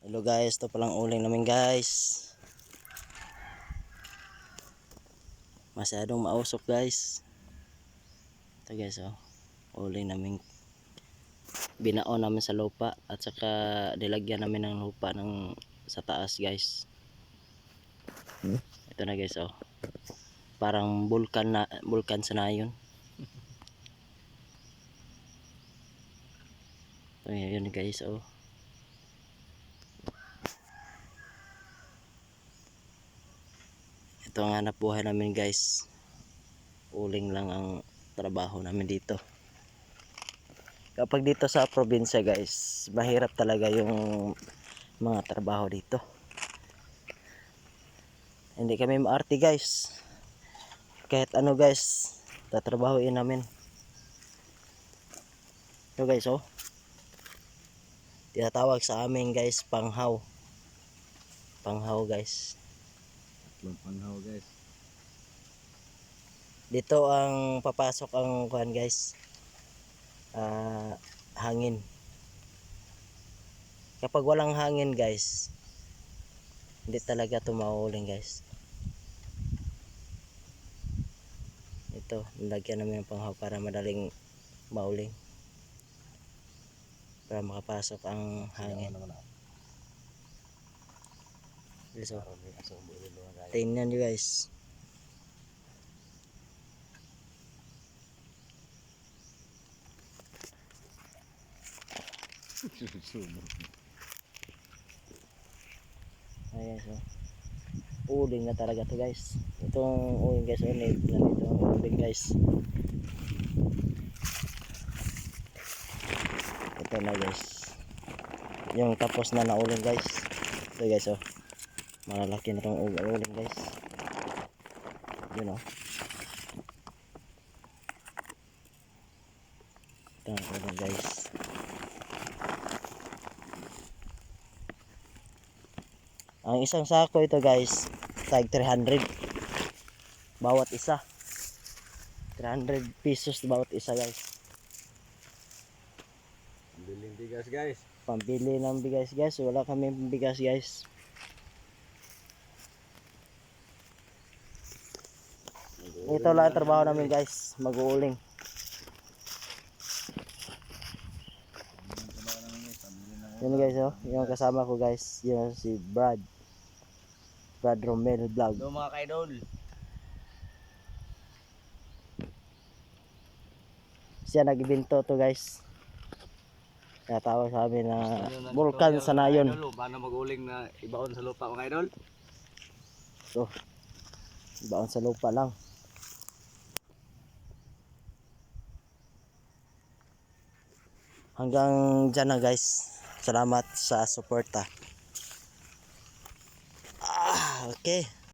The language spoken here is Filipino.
Hello guys, ito palang uling namin guys. Masyadong mausok guys. Ito guys oh. Uling namin binaon namin sa lupa at saka nilagyan namin ng lupa ng sa taas guys. Ito na guys oh. Parang bulkan na bulkan sa nayon. Ito yun guys oh. Ito ang hanap buhay namin guys. Uling lang ang trabaho namin dito. Kapag dito sa probinsya guys, mahirap talaga yung mga trabaho dito. Hindi kami maarte guys. Kahit ano guys, tatrabahoin namin. Ito guys oh. Tinatawag sa amin guys panghaw. Panghaw guys. Panghaw guys. Dito ang papasok ang kuhan guys. Ah, hangin. Kapag walang hangin guys, hindi talaga tumauling guys. Ito, nilagyan namin ng panghaw para madaling mauling. Para makapasok ang hangin. naman ako. Guys. Tingnan nyo guys. Ayan so. Uling na talaga to guys. Itong uling guys, oh, nandito ang uling guys. Ito na guys. Yung tapos na nauling guys. Ito guys oh. Malalaki na itong uling guys. Yun oh. Ito uling guys. Ang isang sako ito guys, tag 300. Bawat isa. 300 pesos bawat isa guys. Biling bigas guys. Pambili ng bigas guys. Wala kami bigas guys. Ito lang ang trabaho namin guys. Mag-uuling. Yun guys oh. Yung kasama ko guys. Yun si Brad. Brad Romel Vlog. Hello mga kaidol. Siya nag-ibinto to guys. Natawag sa amin na Vulcan sa nayon. Paano mag-uling na ibaon sa lupa mga kaidol? So, baon sa lupa lang. Hanggang dyan na guys. Salamat sa suporta. Ah, okay.